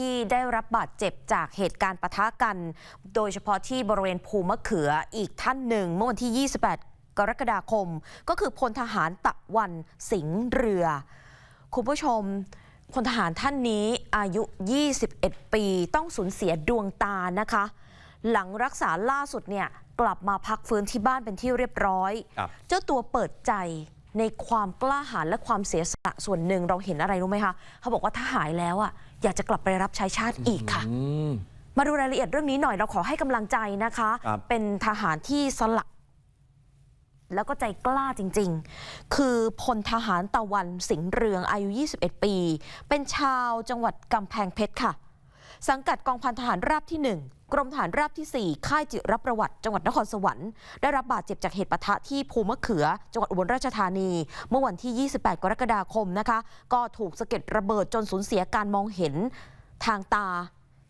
ที่ได้รับบาดเจ็บจากเหตุการณ์ปะทะกัน โดยเฉพาะที่บริเวณภูมะเขืออีกท่านหนึ่ง เมื่อวันที่ 28 กรกฎาคม ก็คือพลทหารตะวันสิงห์เรือ คุณผู้ชมพลทหารท่านนี้อายุ 21 ปีต้องสูญเสียดวงตานะคะ หลังรักษาล่าสุดเนี่ยกลับมาพักฟื้นที่บ้านเป็นที่เรียบร้อยครับเจ้าตัวเปิดใจ ในความกล้าหาญและความเสียสละส่วนหนึ่งเราเห็นอะไรรู้ไหมคะเขาบอกว่าถ้าหายแล้วอะอยากจะกลับไปรับใช้ชาติอีกค่ะอืมมาดูรายละเอียดเรื่องนี้หน่อยเราขอให้กำลังใจนะคะ ครับ เป็นทหารที่สละ แล้วก็ใจกล้าจริงๆ คือพลทหารตะวันสิงห์เรืองอายุ 21 ปี เป็นชาวจังหวัดกำแพงเพชรค่ะ สังกัดกองพันทหารราบที่ 1 กรมทหารราบที่ 4 ค่ายจิรประวัติ จังหวัดนครสวรรค์ ได้รับบาดเจ็บจากเหตุปะทะที่ภูมะเขือ จังหวัดอุบลราชธานี เมื่อวันที่ 28 กรกฎาคมนะคะ ก็ถูกสะเก็ดระเบิดจนสูญเสียการมองเห็นทางตา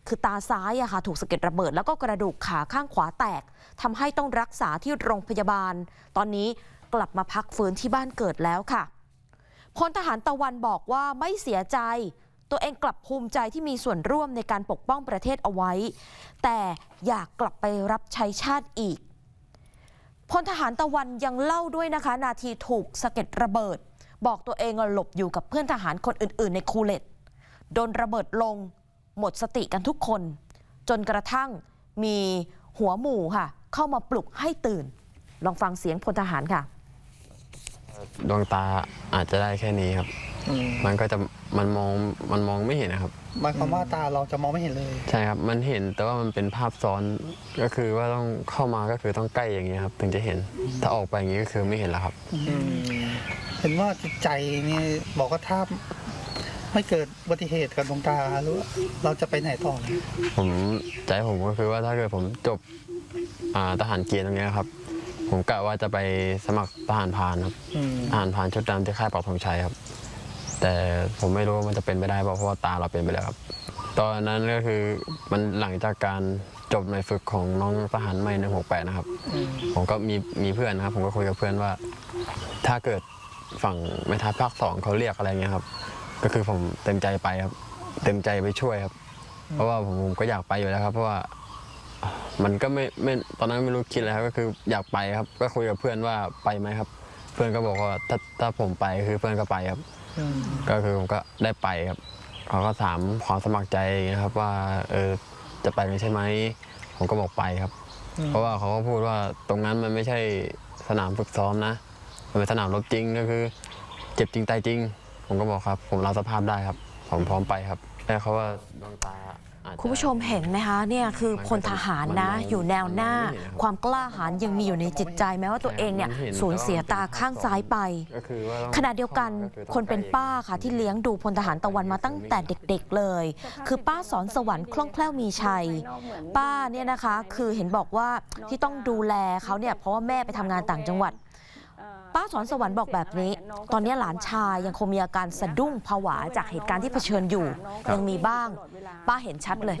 คือตาซ้ายอะค่ะถูกสะเก็ดระเบิด แล้วก็กระดูกขาข้างขวาแตกทำให้ต้องรักษาที่โรงพยาบาล ตอนนี้กลับมาพักฟื้นที่บ้านเกิดแล้วค่ะพลทหารตะวันบอกว่าไม่เสียใจ ตัวเองกลับภูมิใจที่มีส่วนร่วมในการปกป้องประเทศเอาไว้ แต่อยากกลับไปรับใช้ชาติอีกพลทหารตะวันยังเล่าด้วยนะคะ นาทีถูกสะเก็ดระเบิด บอกตัวเองอะหลบอยู่กับเพื่อนทหารคนอื่น ๆ ในคูเลตโดนระเบิดลง หมดสติกันทุกคน จนกระทั่งมีหัวหมู่ค่ะ เข้ามาปลุกให้ตื่น ลองฟังเสียงพลทหารค่ะ ดวงตาอาจจะได้แค่นี้ครับอืมมันก็จะ มันมองมันมองไม่เห็นนะครับหมายความว่าตาเราจะมองไม่เห็นเลย ใช่ครับ มันเห็นแต่ว่ามันเป็นภาพซ้อนก็คือว่าต้องเข้ามาก็คือต้องใกล้อย่างนี้ยครับ ถึงจะเห็นถ้าออกไปอย่างนี้ก็คือไม่เห็นแล้วครับ เห็นว่าจิตใจนี่บอกว่าถ้าไม่เกิดอุบัติเหตุกับดวงตาหรือว่าเราจะไปไหนต่อเนี่ยผมใจผมก็คือว่าถ้าเกิดผมจบอ่าทหารเกณฑ์ตรงเนี้ยครับ ผมกะว่าจะไปสมัครทหารพรานครับอืม ทหารพรานชุดดำที่ค่ายปักธงชัยครับ แต่ผมไม่รู้ว่ามันจะเป็นไปได้เปล่าเพราะว่าตาเราเป็นไปแล้วครับ ตอนนั้นก็คือมันหลังจากการจบในฝึกของน้องทหารใหม่หนึ่งหกแปดนะครับอืมผมก็มีมีเพื่อนนะครับ ผมก็คุยกับเพื่อนว่า ถ้าเกิดฝั่งแม่ทัพภาคสองเขาเรียกอะไรเงี้ยครับ ก็คือผมเต็มใจไปครับ เต็มใจไปช่วยครับ เพราะว่าผมผมก็อยากไปอยู่แล้วครับ เพราะว่ามันก็ไม่ไม่ตอนนั้นไม่รู้คิดอะไรครับ ก็คืออยากไปครับ ก็คุยกับเพื่อนว่าไปไหมครับ เพื่อนก็บอกว่าถ้าถ้าผมไปคือเพื่อนก็ไปครับอืม ก็คือผมก็ได้ไปครับเขาก็ถามความสมัครใจนะครับว่าเออจะไปกันใช่ไหมผมก็บอกไปครับ เพราะว่าเขาก็พูดว่าตรงนั้นมันไม่ใช่สนามฝึกซ้อมนะ มันเป็นสนามรบจริงก็คือ เจ็บจริงตายจริง ผมก็บอกครับ ผมรับสภาพได้ครับ ผมพร้อมไปครับแต่เขาว่าดวงตาอาจจะ คุณผู้ชมเห็นไหมคะเนี่ยคือพลทหารนะมันมองอยู่แนวหน้ามันมองไม่เห็นนะครับความกล้าหาญยังมีอยู่ในจิตใจ แม้ว่าตัวเองเนี่ยมันเห็นสูญเสียตาข้างซ้ายไปก็คือว่าต้องขณะเดียวกันก็อต้องคนเป็นป้าค่ะที่เลี้ยงดูพลทหารตะวันมาตั้งแต่เด็กๆเลย คือป้าสอนสวรรค์คล่องแคล่วมีชัย ป้าเนี่ยนะคะคือเห็นบอกว่าที่ต้องดูแลเขาเนี่ยเพราะว่าแม่ไปทำงานต่างจังหวัด ป้าสอนสวรรค์บอกแบบนี้ ตอนนี้หลานชายยังคงมีอาการสะดุ้งผวาจากเหตุการณ์ที่เผชิญอยู่ ยังมีบ้าง ป้าเห็นชัดเลย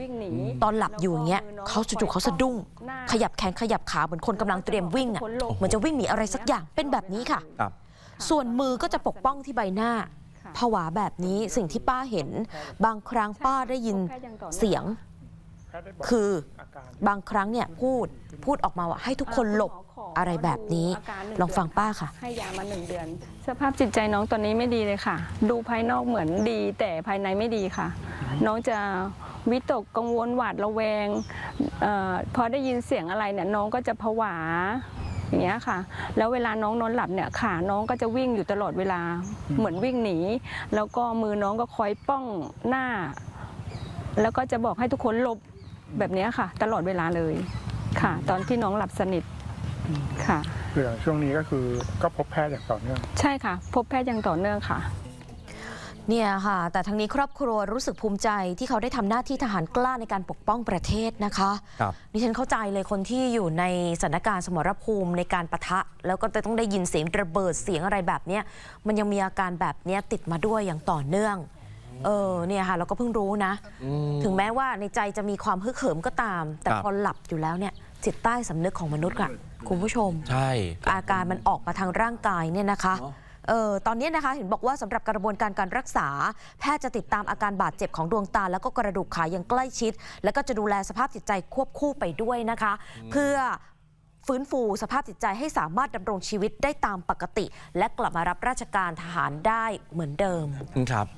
ตอนหลับอยู่อย่างเงี้ยเขาจู่ๆเขาสะดุ้ง ขยับแขนขยับขาเหมือนคนกำลังเตรียมวิ่งอะเหมือนจะวิ่งหนีอะไรสักอย่างเป็นแบบนี้ค่ะครับส่วนมือก็จะปกป้องที่ใบหน้าผวาแบบนี้สิ่งที่ป้าเห็น บางครั้งป้าได้ยินเสียง คือบางครั้งเนี่ยพูดพูดออกมาว่าให้ทุกคนหลบอะไรแบบนี้ ลองฟังป้าค่ะ ให้ยามาหนึ่งเดือน สภาพจิตใจน้องตอนนี้ไม่ดีเลยค่ะ ดูภายนอกเหมือนดี แต่ภายในไม่ดีค่ะ น้องจะวิตกกังวลหวาดระแวงเออพอได้ยินเสียงอะไรเนี่ยน้องก็จะผวาอย่างเงี้ยค่ะ แล้วเวลาน้องนอนหลับเนี่ยขาน้องก็จะวิ่งอยู่ตลอดเวลาเหมือนวิ่งหนี แล้วก็มือน้องก็คอยป้องหน้า แล้วก็จะบอกให้ทุกคนหลบ แบบเนี้ยค่ะ ตลอดเวลาเลยค่ะ ตอนที่น้องหลับสนิทค่ะคืออย่างช่วงนี้ก็คือก็พบแพทย์อย่างต่อเนื่อง ใช่ค่ะ พบแพทย์อย่างต่อเนื่องค่ะเนี่ยค่ะ แต่ทั้งนี้ครอบครัวรู้สึกภูมิใจที่เขาได้ทำหน้าที่ทหารกล้าในการปกป้องประเทศนะคะครับดิฉันเข้าใจเลยคนที่อยู่ในสถานการณ์สมรภูมิในการประทะ แล้วก็จะต้องได้ยินเสียงระเบิดเสียงอะไรแบบเนี้ยมันยังมีอาการแบบเนี้ยติดมาด้วยอย่างต่อเนื่อง เออเนี่ยค่ะเราก็เพิ่งรู้นะ ถึงแม้ว่าในใจจะมีความฮึกเหิมก็ตาม แต่ครับ พอหลับอยู่แล้วเนี่ยจิตใต้สำนึกของมนุษย์อะคุณผู้ชม ใช่ อาการมันออกมาทางร่างกายเนี่ยนะคะเนอะ เออตอนนี้นะคะเห็นบอกว่าสำหรับกระบวนการการรักษา แพทย์จะติดตามอาการบาดเจ็บของดวงตา แล้วก็กระดูกขาอย่างใกล้ชิด แล้วก็จะดูแลสภาพจิตใจควบคู่ไปด้วยนะคะ เพื่อฟื้นฟูสภาพจิตใจให้สามารถดำรงชีวิตได้ตามปกติ และกลับมารับราชการทหารได้เหมือนเดิม ครับ